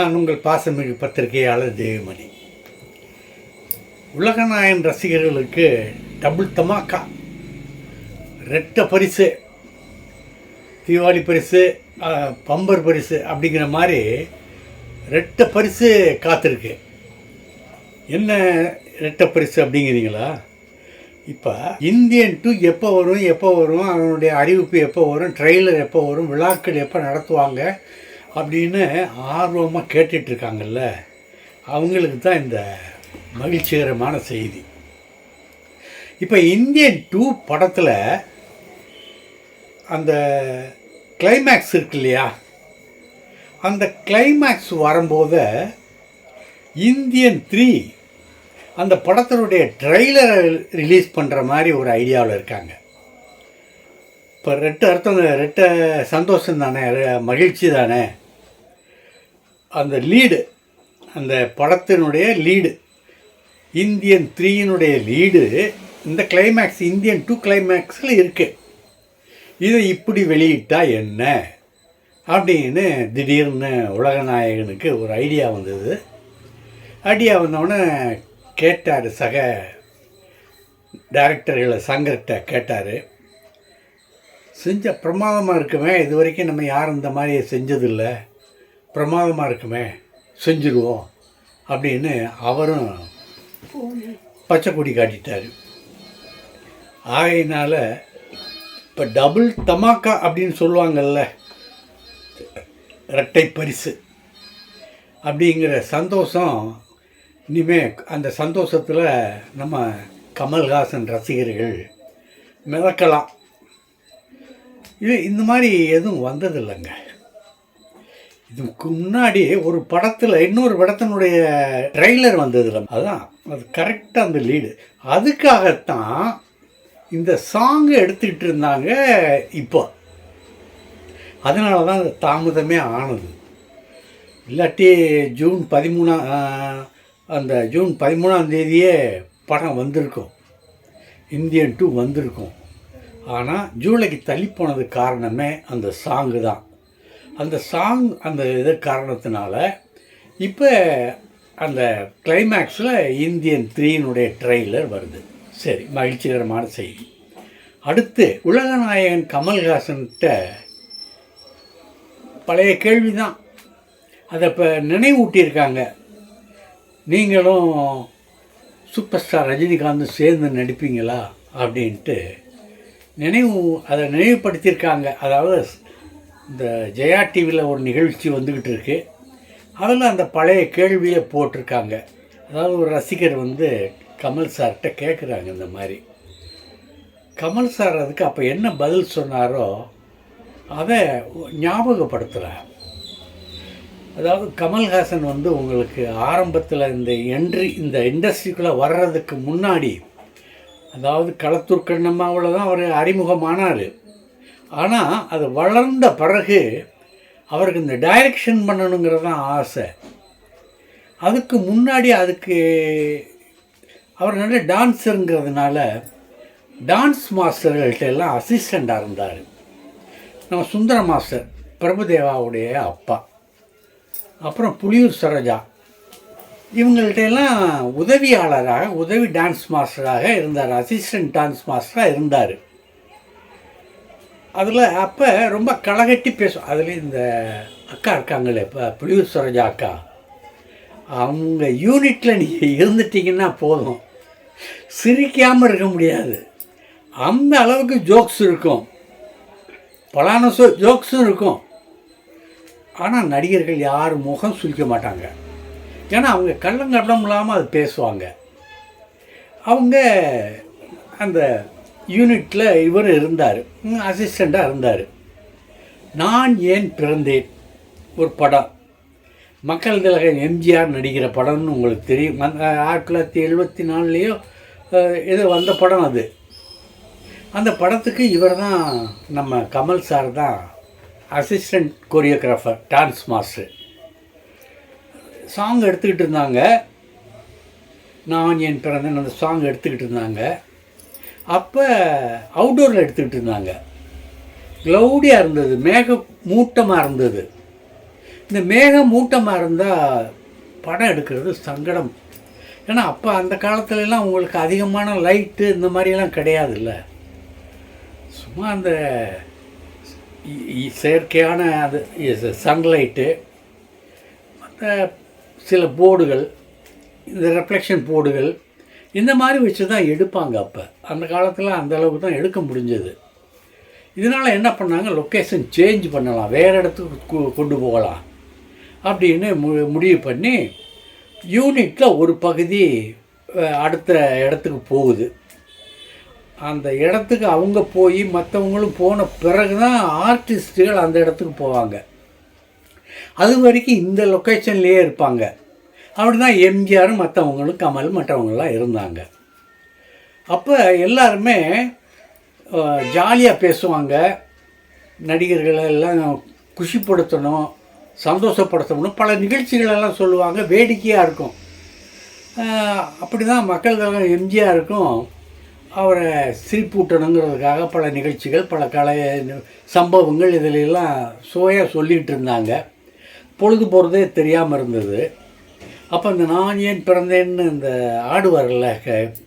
நான் உங்கள் பாசமிகு பத்திரிகையாளர் தேவமணி உலகநாயன் ரசிகர்களுக்கு டபுள் தமாக்கா ரெட்ட பரிசு தீபாவளி பரிசு பம்பர் பரிசு அப்படிங்கிற மாதிரி ரெட்ட பரிசு காத்திருக்கு. என்ன ரெட்ட பரிசு அப்படிங்கிறீங்களா? இப்போ இந்தியன் டூ எப்போ வரும் எப்போ வரும் அவனுடைய அறிவிப்பு எப்போ வரும் ட்ரெய்லர் எப்போ வரும் விழாக்கள் எப்போ நடத்துவாங்க அப்படின்னு ஆர்வமாக கேட்டுட்ருக்காங்கல்ல அவங்களுக்கு தான் இந்த மகிழ்ச்சிகரமான செய்தி. இப்போ இந்தியன் டூ படத்தில் அந்த கிளைமேக்ஸ் இருக்கு இல்லையா அந்த கிளைமேக்ஸ் வரும்போது இந்தியன் த்ரீ அந்த படத்தினுடைய ட்ரெய்லரை ரிலீஸ் பண்ணுற மாதிரி ஒரு ஐடியாவில் இருக்காங்க. இப்போ ரெட்டு அர்த்தம் ரெட்ட சந்தோஷம் தானே ரெ- மகிழ்ச்சி தானே? அந்த லீடு அந்த படத்தினுடைய லீடு இந்தியன் த்ரீயினுடைய லீடு இந்த கிளைமேக்ஸ் இந்தியன் டூ கிளைமேக்ஸில் இருக்குது இதை இப்படி வெளியிட்டால் என்ன? அப்படின்னு திடீர்னு உலகநாயகனுக்கு ஒரு ஐடியா வந்தது. ஐடியா வந்தோடனே கேட்டார் சக டைரக்டர்களை சங்கர்கிட்ட கேட்டார். செஞ்ச பிரமாதமாக இருக்குமே இது வரைக்கும் நம்ம யாரும் இந்த மாதிரி செஞ்சதில்லை. பிரமாதமாக இருக்குமே செஞ்சுருவோம் அப்படின்னு அவரும் பச்சை கொடி காட்டிட்டார். ஆகையினால் இப்போ டபுள் தமாக்கா அப்படின்னு சொல்லுவாங்கல்ல இரட்டை பரிசு அப்படிங்கிற சந்தோஷம் இனிமே அந்த சந்தோஷத்தில் நம்ம கமல்ஹாசன் ரசிகர்கள் மிதக்கலாம். இது இந்த மாதிரி எதுவும் வந்ததில்லைங்க. இதுக்கு முன்னாடி ஒரு படத்தில் இன்னொரு படத்தினுடைய ட்ரெய்லர் வந்ததில். அதுதான் அது கரெக்டாக அந்த லீடு அதுக்காகத்தான் இந்த சாங்கை எடுத்துக்கிட்டு இருந்தாங்க இப்போ. அதனால தான் அந்த தாமதமே ஆனது. இல்லாட்டி ஜூன் பதிமூணாம் அந்த ஜூன் பதிமூணாம் தேதியே படம் வந்திருக்கும். இந்தியன் டூ வந்திருக்கும். ஆனால் ஜூலைக்கு தள்ளி போனது காரணமே அந்த சாங்கு தான். அந்த சாங் அந்த இது காரணத்தினால இப்போ அந்த கிளைமேக்ஸில் இந்தியன் த்ரீனுடைய ட்ரெய்லர் வருது. சரி மகிழ்ச்சிகரமான செய்தி. அடுத்து உலகநாயகன் கமல்ஹாசன்கிட்ட பழைய கேள்வி தான் அதை இப்போ நினைவூட்டியிருக்காங்க. நீங்களும் சூப்பர் ஸ்டார் ரஜினிகாந்தும் சேர்ந்து நடிப்பீங்களா? அப்படின்ட்டு நினைவு அதை நினைவுபடுத்தியிருக்காங்க. அதாவது இந்த ஜெயா டிவியில் ஒரு நிகழ்ச்சி வந்துக்கிட்டு இருக்கு. அதில் அந்த பழைய கேள்வியை போட்டிருக்காங்க. அதாவது ஒரு ரசிகர் வந்து கமல் சார்கிட்ட கேட்குறாங்க இந்த மாதிரி. கமல் சார் அதுக்கு அப்போ என்ன பதில் சொன்னாரோ அதை ஞாபகப்படுத்துகிறார் அதாவது கமல்ஹாசன் வந்து உங்களுக்கு ஆரம்பத்தில் இந்த என்ட்ரி இந்த இண்டஸ்ட்ரிக்குள்ளே வர்றதுக்கு முன்னாடி அதாவது களத்தூர் கண்ணம்மாவில் தான் அவர் அறிமுகமானார். ஆனால் அது வளர்ந்த பிறகு அவருக்கு இந்த டைரக்ஷன் பண்ணணுங்கிறது தான் ஆசை. அதுக்கு முன்னாடி அதுக்கு அவர் நல்ல டான்ஸருங்கிறதுனால டான்ஸ் மாஸ்டர்கள்ட்ட எல்லாம் அசிஸ்டண்ட்டாக இருந்தார். நம்ம சுந்தர மாஸ்டர் பிரபுதேவாவுடைய அப்பா. அப்புறம் புலியூர் சரோஜா. இவங்கள்ட்ட எல்லாம் உதவியாளராக உதவி டான்ஸ் மாஸ்டராக இருந்தார் அசிஸ்டன்ட் டான்ஸ் மாஸ்டராக இருந்தார். அதில் அப்போ ரொம்ப களகட்டி பேசும். அதில் இந்த அக்கா இருக்காங்களே இப்போ புலியூர் சரோஜா அக்கா. அவங்க யூனிட்டில் நீங்கள் இருந்துட்டீங்கன்னா போதும். சிரிக்காமல் இருக்க முடியாது. அந்த அளவுக்கு ஜோக்ஸ் இருக்கும். பலான சோ ஜோக்ஸும் இருக்கும். ஆனால் நடிகர்கள் யாரும் முகம் சுழிக்க மாட்டாங்க. ஏன்னா அவங்க கள்ளங்கடம் இல்லாமல் அது பேசுவாங்க. அவங்க அந்த யூனிட்டில் இவர் இருந்தார். அசிஸ்டண்ட்டாக இருந்தார். நான் ஏன் பிறந்தேன்? ஒரு படம். மக்கள் திலகம் எம்ஜிஆர் நடிக்கிற படம்னு உங்களுக்கு தெரியும். அந்த ஆயிரத்தி தொள்ளாயிரத்தி எழுபத்தி நாலுலேயோ இது வந்த படம் அது. அந்த படத்துக்கு இவர் தான் நம்ம கமல் சார் தான் assistant choreographer dance master song எடுத்துக்கிட்டு இருந்தாங்க. நான் என் பிறந்தேன் அந்த சாங் எடுத்துக்கிட்டு இருந்தாங்க. அப்போ அவுட்டோரில் எடுத்துக்கிட்டு இருந்தாங்க. க்ளௌடியாக இருந்தது மேக மூட்டமாக இருந்தது. இந்த மேகம் மூட்டமாக இருந்தால் படம் எடுக்கிறது சங்கடம். ஏன்னா அப்போ அந்த காலத்துலலாம் உங்களுக்கு அதிகமான லைட்டு இந்த மாதிரியெல்லாம் கிடையாதுல்ல. சும்மா அந்த இ- செயற்கையான அது சன்லைட்டு மற்ற சில போர்டுகள் இந்த ரெஃப்ளெக்ஷன் போர்டுகள் இந்த மாதிரி வச்சு தான் எடுப்பாங்க அப்போ. அந்த காலத்தில் அந்த அளவுக்கு தான் எடுக்க முடிஞ்சது. இதனால் என்ன பண்ணாங்க? லொக்கேஷன் சேஞ்ச் பண்ணலாம். வேறு இடத்துக்கு கொண்டு போகலாம். அப்படின்னு மு முடிவு பண்ணி யூனிட்டில் ஒரு பகுதி அடுத்த இடத்துக்கு போகுது. அந்த இடத்துக்கு அவங்க போய் மற்றவங்களும் போன பிறகு தான் ஆர்டிஸ்ட்டுகள் அந்த இடத்துக்கு போவாங்க. அது வரைக்கும் இந்த லொக்கேஷன்லேயே இருப்பாங்க. அப்படி தான் எம்ஜிஆர் மற்றவங்களும் கமல் மற்றவங்களாம் இருந்தாங்க. அப்போ எல்லாருமே ஜாலியாக பேசுவாங்க. நடிகர்களை எல்லாம் குஷிப்படுத்தணும் சந்தோஷப்படுத்தணும். பல நிகழ்ச்சிகளெல்லாம் சொல்லுவாங்க. வேடிக்கையாக இருக்கும். அப்படி தான் மக்கள் எம்ஜிஆருக்கும் அவரை சிரிப்பூட்டணுங்கிறதுக்காக பல நிகழ்ச்சிகள் பல கலை சம்பவங்கள் இதிலெல்லாம் சுவையாக சொல்லிகிட்டு இருந்தாங்க. பொழுது போகிறதே தெரியாமல் இருந்தது. அப்போ இந்த நான் ஏன் பிறந்தேன்னு இந்த ஆடுவார்ல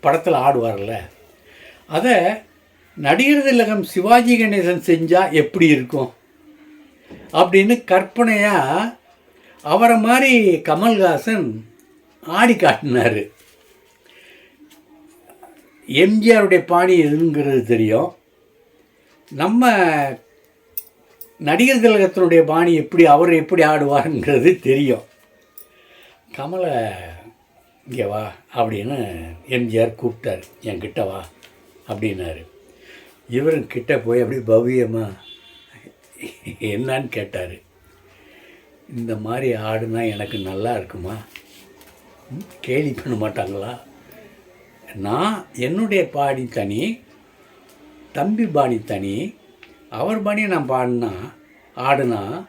படத்தில் ஆடுவார்ல அதை நடிகர் திலகம் சிவாஜி கணேசன் செஞ்சால் எப்படி இருக்கும்? அப்படின்னு கற்பனையாக அவரை மாதிரி கமல்ஹாசன் ஆடி காட்டினார். எம்ஜிஆருடைய பாணி எதுங்கிறது தெரியும். நம்ம நடிகர் திலகத்தினுடைய பாணி எப்படி அவர் எப்படி ஆடுவாருங்கிறது தெரியும். கமலை இங்கே வா அப்படின்னு எம்ஜிஆர் கூப்பிட்டார். என்கிட்ட வா அப்படின்னாரு. இவரும் கிட்ட போய் அப்படி பவ்யமாக என்னன்னு கேட்டார். இந்த மாதிரி ஆடுனா எனக்கு நல்லா இருக்குமா? கேலி பண்ண மாட்டாங்களா? நான் என்னுடைய பாணி தனி தம்பி பாணி தனி. அவர் பாணியை நான் பாடினா ஆடுனா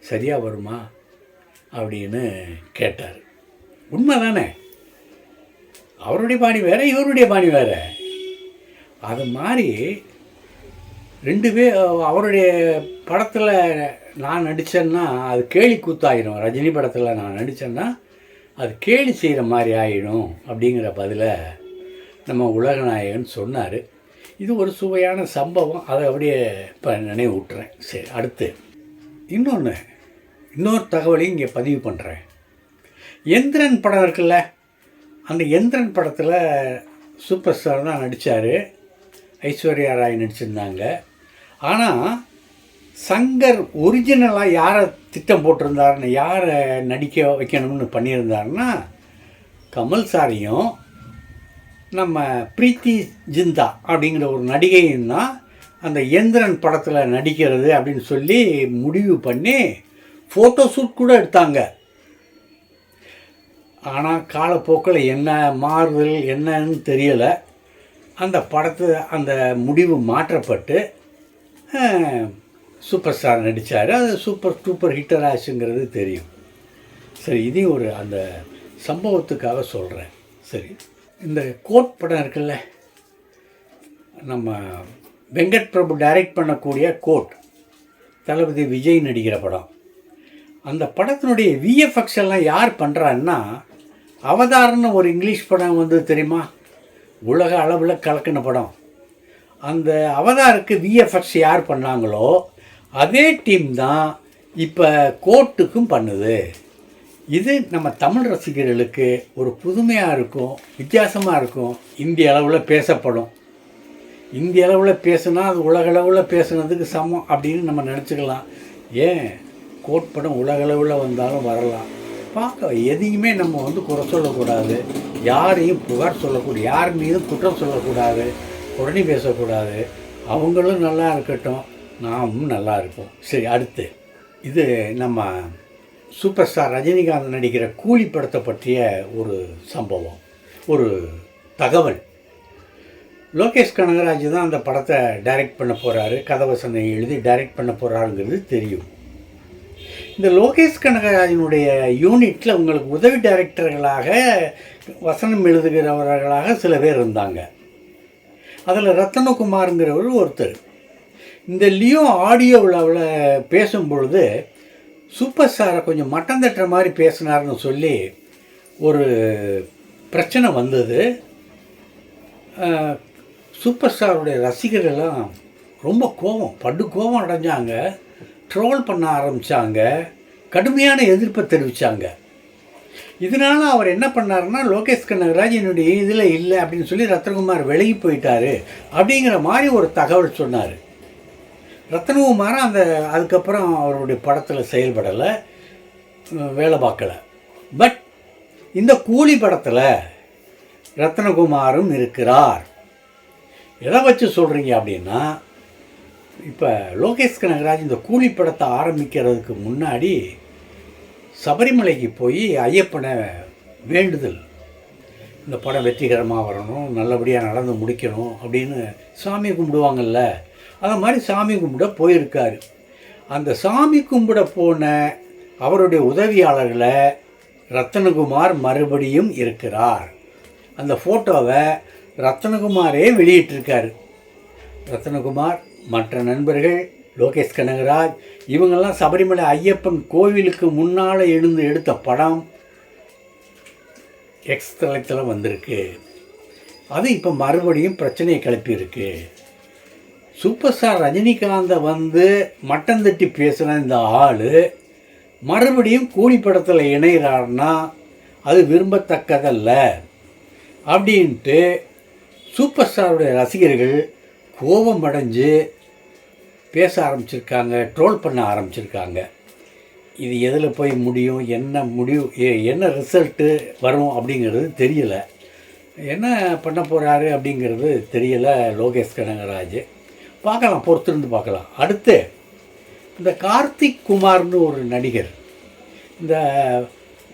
சரியாக வருமா? அப்படின்னு கேட்டார். உண்மை தானே அவருடைய பாணி வேறு இவருடைய பாணி வேறு. அது மாதிரி ரெண்டு பேர் அவருடைய படத்தில் நான் நடித்தேன்னா அது கேலி கூத்தாயிடும் ரஜினி படத்தில் நான் நடித்தேன்னா அது கேலி செய்கிற மாதிரி ஆகிடும் அப்படிங்கிற பதிலை நம்ம உலகநாயகன் சொன்னார். இது ஒரு சுவையான சம்பவம். அதை அப்படியே இப்போ நினைவு விட்டுறேன் சரி அடுத்து. இன்னொன்று இன்னொரு தகவலையும் இங்கே பதிவு பண்ணுறேன் எந்திரன் படம் இருக்குல்ல அந்த எந்திரன் படத்தில் சூப்பர் ஸ்டார் தான் நடித்தார் ஐஸ்வர்யா ராய் நடிச்சிருந்தாங்க. ஆனால் சங்கர் ஒரிஜினலாக யாரை திட்டம் போட்டிருந்தாருன்னு யாரை நடிக்க வைக்கணும்னு பண்ணியிருந்தாருன்னா கமல் சாரையும் நம்ம பிரீத்தி ஜிந்தா அப்படிங்கிற ஒரு நடிகையும் தான் அந்த எந்திரன் படத்தில் நடிக்கிறது அப்படின்னு சொல்லி முடிவு பண்ணி ஃபோட்டோ ஷூட் கூட எடுத்தாங்க. ஆனால் காலப்போக்கில் என்ன மாறுதல் என்னன்னு தெரியலை. அந்த படத்து அந்த முடிவு மாற்றப்பட்டு சூப்பர் ஸ்டார் நடித்தார் அது சூப்பர் சூப்பர் ஹிட்டர் ஆச்சுங்கிறது தெரியும். சரி இதையும் ஒரு அந்த சம்பவத்துக்காக சொல்கிறேன் சரி இந்த கோட் படம் இருக்குல்ல நம்ம வெங்கட் பிரபு டைரக்ட் பண்ணக்கூடிய கோட் தளபதி விஜய் நடிக்கிற படம். அந்த படத்தினுடைய விஎஃப்எக்ஸ் எல்லாம் யார் பண்ணுறான்னா அவதார்னு ஒரு இங்கிலீஷ் படம் வந்து தெரியுமா? உலக அளவில் கலக்கின படம். அந்த அவதாருக்கு விஎஃப்எக்ஸ் யார் பண்ணாங்களோ அதே டீம் தான் இப்போ கோர்ட்டுக்கும் பண்ணுது. இது நம்ம தமிழ் ரசிகர்களுக்கு ஒரு புதுமையாக இருக்கும் வித்தியாசமாக இருக்கும். இந்திய அளவில் பேசப்படும். இந்திய அளவில் பேசுனா அது உலக அளவில் பேசுனதுக்கு சமம் அப்படின்னு நம்ம நினச்சிக்கலாம். ஏன்? கோட் படம் உலகளவில் வந்தாலும் வரலாம். பார்க்க எதையுமே நம்ம வந்து குறை சொல்லக்கூடாது. யாரையும் புகார் சொல்லக்கூடாது யார் மீதும் குற்றம் சொல்லக்கூடாது உடனே பேசக்கூடாது. அவங்களும் நல்லா இருக்கட்டும் நாமும் நல்லா இருப்போம். சரி அடுத்து. இது நம்ம சூப்பர் ஸ்டார் ரஜினிகாந்த் நடிக்கிற கூலி படத்தை பற்றிய ஒரு சம்பவம் ஒரு தகவல். லோகேஷ் கனகராஜ் தான் அந்த படத்தை டைரக்ட் பண்ண போகிறாரு கதவசனை எழுதி டைரக்ட் பண்ண போகிறாருங்கிறது தெரியும். இந்த லோகேஷ் கனகராஜனுடைய யூனிட்டில் உங்களுக்கு உதவி டைரக்டர்களாக வசனம் எழுதுகிறவர்களாக சில பேர் இருந்தாங்க. அதில் ரத்தனகுமாருங்கிறவர் ஒருத்தர். இந்த லியோ ஆடியோ விழாவில் பேசும் பொழுது சூப்பர் ஸ்டாரை கொஞ்சம் மட்டம் தட்டுற மாதிரி பேசினார்னு சொல்லி ஒரு பிரச்சனை வந்தது. சூப்பர் ஸ்டாருடைய ரசிகர்கள்லாம் ரொம்ப கோபம் படு கோபம் அடைஞ்சாங்க. ட்ரோல் பண்ண ஆரம்பித்தாங்க கடுமையான எதிர்ப்பை தெரிவித்தாங்க இதனால் அவர் என்ன பண்ணாருன்னா லோகேஷ் கனகராஜ் என்னுடைய இதில் இல்லை அப்படின்னு சொல்லி ரத்னகுமார் விலகி போயிட்டார் அப்படிங்கிற மாதிரி ஒரு தகவல் சொன்னார். ரத்னகுமார் அந்த அதுக்கப்புறம் அவருடைய படத்தில் செயல்படலை வேலை பார்க்கலை. பட் இந்த கூலி படத்தில் ரத்னகுமாரும் இருக்கிறார். எதை வச்சு சொல்கிறீங்க அப்படின்னா இப்போ லோகேஷ் கனகராஜ் இந்த கூலி படத்தை ஆரம்பிக்கிறதுக்கு முன்னாடி சபரிமலைக்கு போய் ஐயப்பனை வேண்டுதல். இந்த படம் வெற்றிகரமாக வரணும் நல்லபடியாக நடந்து முடிக்கணும் அப்படின்னு சாமி கும்பிடுவாங்கல்ல. அது மாதிரி சாமி கும்பிட போயிருக்காரு. அந்த சாமி கும்பிட போன அவருடைய உதவியாளர்களை ரத்தனகுமார் மறுபடியும் இருக்கிறார். அந்த ஃபோட்டோவை ரத்தனகுமாரே வெளியிட்டிருக்காரு. ரத்னகுமார் மற்ற நண்பர்கள் லோகேஷ் கனகராஜ் இவங்கெல்லாம் சபரிமலை ஐயப்பன் கோவிலுக்கு முன்னால் எழுந்து எடுத்த படம் எக்ஸ் தளத்தில் வந்திருக்கு. அது இப்போ மறுபடியும் பிரச்சனையை கிளப்பியிருக்கு. சூப்பர் ஸ்டார் ரஜினிகாந்தை வந்து மட்டம் தட்டி பேசின இந்த ஆள் மறுபடியும் கூலி படத்தில் இணைகிறாருன்னா அது விரும்பத்தக்கதல்ல. அப்படின்ட்டு சூப்பர் ஸ்டாருடைய ரசிகர்கள் கோபம் அடைஞ்சு பேச ஆரம்பிச்சிருக்காங்க ட்ரோல் பண்ண ஆரம்பிச்சிருக்காங்க. இது எதில் போய் முடியும் என்ன முடிவு என்ன ரிசல்ட்டு வரும் அப்படிங்கிறது தெரியலை. என்ன பண்ண போகிறாரு அப்படிங்கிறது தெரியலை லோகேஷ் கனகராஜ். பார்க்கலாம் பொறுத்திருந்து பார்க்கலாம். அடுத்து இந்த கார்த்திக் குமார்னு ஒரு நடிகர். இந்த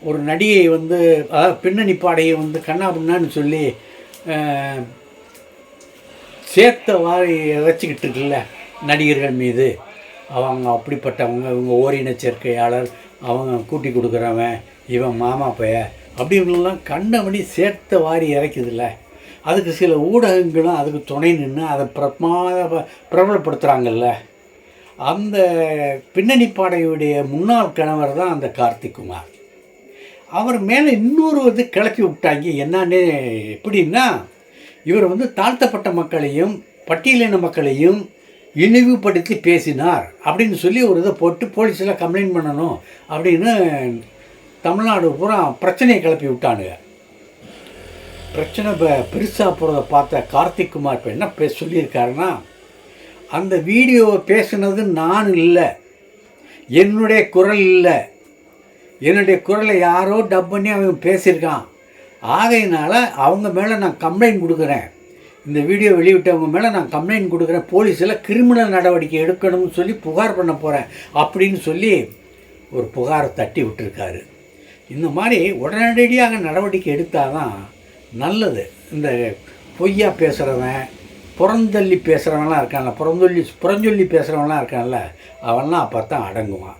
ஒரு நடிகை வந்து அதாவது பின்னணி பாடையை வந்து கண்ணா பின்னான்னு சொல்லி சேர்த்த வாரி இறைச்சிக்கிட்டு இருக்குல்ல நடிகர்கள் மீது. அவங்க அப்படிப்பட்டவங்க இவங்க ஓரின சேர்க்கையாளர் அவங்க கூட்டி கொடுக்குறவன் இவன் மாமா பைய அப்படின்லாம் கண்டபடி சேர்த்த வாரி இறைக்குதுல்ல. அதுக்கு சில ஊடகங்களும் அதுக்கு துணை நின்று அதை பிரமாத பிரபலப்படுத்துகிறாங்கல்ல அந்த பின்னணி பாடையுடைய முன்னாள் கணவர் தான் அந்த கார்த்திக்குமார் அவர் மேலே இன்னொரு இது கிளப்பி விட்டாங்க. என்னன்னு எப்படின்னா இவர் வந்து தாழ்த்தப்பட்ட மக்களையும் பட்டியலின மக்களையும் இழிவுபடுத்தி பேசினார் அப்படின்னு சொல்லி ஒரு இதை போட்டு போலீஸில் கம்ப்ளைண்ட் பண்ணணும் அப்படின்னு தமிழ்நாடு பூரா பிரச்சனையை கிளப்பி விட்டானுங்க. பிரச்சனை இப்போ பெருசாக போகிறத பார்த்த கார்த்திக் குமார் இப்போ என்ன பே சொல்லியிருக்காருன்னா அந்த வீடியோவை பேசுனது நான் இல்லை என்னுடைய குரல் இல்லை. என்னுடைய குரலை யாரோ டப் பண்ணி அவன் பேசியிருக்கான். ஆகையினால் அவங்க மேலே நான் கம்ப்ளைண்ட் கொடுக்குறேன். இந்த வீடியோ வெளியிட்டவங்க மேலே நான் கம்ப்ளைண்ட் கொடுக்குறேன். போலீஸில் கிரிமினல் நடவடிக்கை எடுக்கணும்னு சொல்லி புகார் பண்ண போகிறேன் அப்படின்னு சொல்லி ஒரு புகாரை தட்டி விட்டுருக்காரு. இந்த மாதிரி உடனடியாக நடவடிக்கை எடுத்தால் தான் நல்லது. இந்த பொய்யா பேசுகிறவன் புறந்தள்ளி பேசுகிறவன்லாம் இருக்கான்ல புறந்தொல்லி புறஞ்சொல்லி பேசுகிறவன்லாம் இருக்கான்ல அவன்லாம் அப்போ தான் அடங்குவான்.